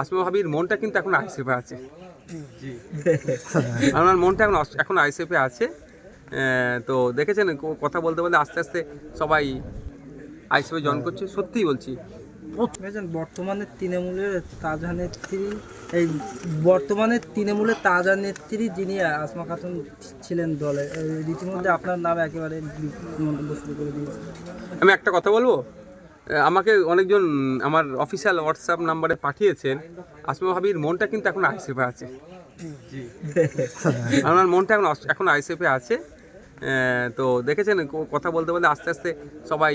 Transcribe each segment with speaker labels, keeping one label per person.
Speaker 1: আসমা ভাবির মনটা কিন্তু এখন আইসিএফে আছে। আমার মনটা এখন এখন আইসিএফে আছে। তো দেখেছেন কথা বলতে বলতে আস্তে আস্তে সবাই আইসিএফে জয়েন করছে। সত্যিই বলছি।
Speaker 2: বর্তমানে তৃণমূলের তাজা নেত্রী এই বর্তমানে তৃণমূলের তাজা নেত্রী যিনি আসমা খাতুন ছিলেন দলে এই রীতিমধ্যে আপনার নাম একেবারে মন্তব্য শুরু করে দিয়েছে
Speaker 1: আমি একটা কথা বলব? আমাকে অনেকজন আমার অফিসিয়াল হোয়াটসঅ্যাপ নাম্বারে পাঠিয়েছেন। আসমা ভাবির মনটা কিন্তু এখন আইসিএফে আছে। আমার মনটা এখন এখন আইসিএফে আছে। তো দেখেছেন কথা বলতে বলতে আস্তে আস্তে সবাই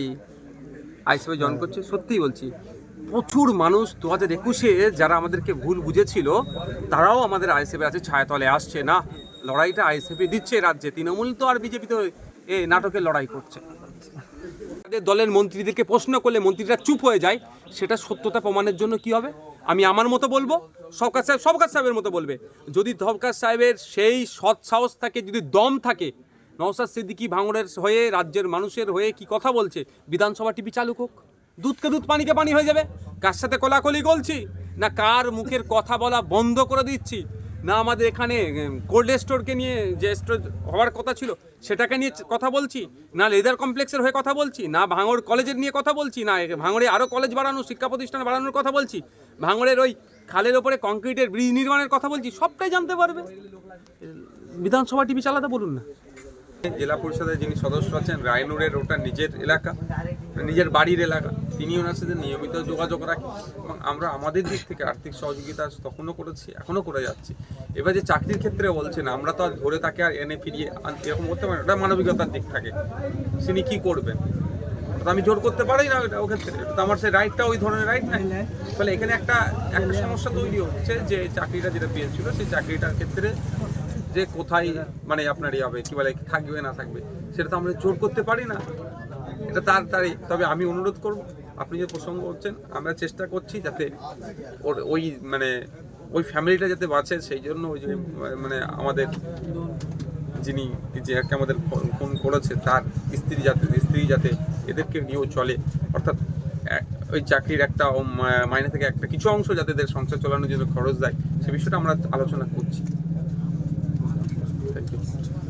Speaker 1: আইসিএফে জয়েন করছে। সত্যিই বলছি প্রচুর মানুষ দু হাজার একুশে যারা আমাদেরকে ভুল বুঝেছিল তারাও আমাদের আইসিএফে আছে ছায়াতলে আসছে না। লড়াইটা আইসিএফে দিচ্ছে রাজ্যে। তৃণমূল তো আর বিজেপি তো এ নাটকের লড়াই করছে। দলের মন্ত্রীদেরকে প্রশ্ন করলে মন্ত্রীরা চুপ হয়ে যায়, সেটা সত্যতা প্রমাণের জন্য কি হবে? আমি আমার মতো বলব? সবকার সাহেব সবকার সাহেবের মতো বলবে। যদি সবকার সাহেবের সেই সৎ সাহস থাকে, যদি দম থাকে নওসাদ সিদ্দিকি ভাঙড়ের হয়ে, রাজ্যের মানুষের হয়ে কি কথা বলছে? বিধানসভা টিভি চালু হোক। দুধকে দুধ পানিকে পানি হয়ে যাবে। কার সাথে কোলাকলি বলছি না কার মুখের কথা বলা বন্ধ করে দিচ্ছি? না আমাদের এখানে কোল্ড স্টোরকে নিয়ে যে স্টোর হওয়ার কথা ছিল, সেটাকে নিয়ে কথা বলছি। না লেদার কমপ্লেক্সের হয়ে কথা বলছি, না ভাঙড় কলেজের নিয়ে কথা বলছি, না ভাঙড়ে আরও কলেজ বাড়ানো, শিক্ষা প্রতিষ্ঠান বাড়ানোর কথা বলছি, ভাঙড়ের ওই খালের ওপরে কংক্রিটের ব্রিজ নির্মাণের কথা বলছি, সবটাই জানতে পারবে। বিধানসভা টিভি চালাতে বলুন না। জেলা পরিষদের যিনি সদস্য আছেন, রায়নুরের ওটা নিজের এলাকা, নিজের বাড়ির এলাকা, তিনি ওনার সাথে নিয়মিত যোগাযোগ রাখেন এবং আমরা আমাদের দিক থেকে আর্থিক সহযোগিতা তখনও করেছি, এখনও করে যাচ্ছি। এবার যে চাকরির ক্ষেত্রে বলছেন, আমরা তো আর ধরে তাকে আর এনে ফিরিয়ে এরকম করতে পারি ওটা মানবিকতার দিক থাকে। তিনি কী করবেন? আমি জোর করতে পারি না ওটা- ও ক্ষেত্রে তো আমার সেই রাইটটা ওই ধরনের রাইট নাই। ফলে এখানে একটা একটা সমস্যা তৈরি হচ্ছে যে চাকরিটা যেটা পেয়েছিল, সেই চাকরিটার ক্ষেত্রে যে কোথায় মানে আপনার ইয়ে হবে, কি বলে, থাকবে না থাকবে, সেটা তো আমরা জোর করতে পারি না। এটা তাড়াতাড়ি তবে আমি অনুরোধ করব, আপনি যে প্রসঙ্গ হচ্ছেন আমরা চেষ্টা করছি যাতে ওর ওই মানে ওই ফ্যামিলিটা যাতে বাঁচে, সেই জন্য ওই যে মানে আমাদের যিনি যে একটা আমাদের ফোন করেছে, তার স্ত্রী যাতে স্ত্রী যাতে এদেরকে নিয়েও চলে। অর্থাৎ ওই চাকরির একটা মাইনে থেকে একটা কিছু অংশ যাতে এদের সংসার চালানোর জন্য খরচ দেয়, সে বিষয়টা আমরা আলোচনা করছি। Thank you.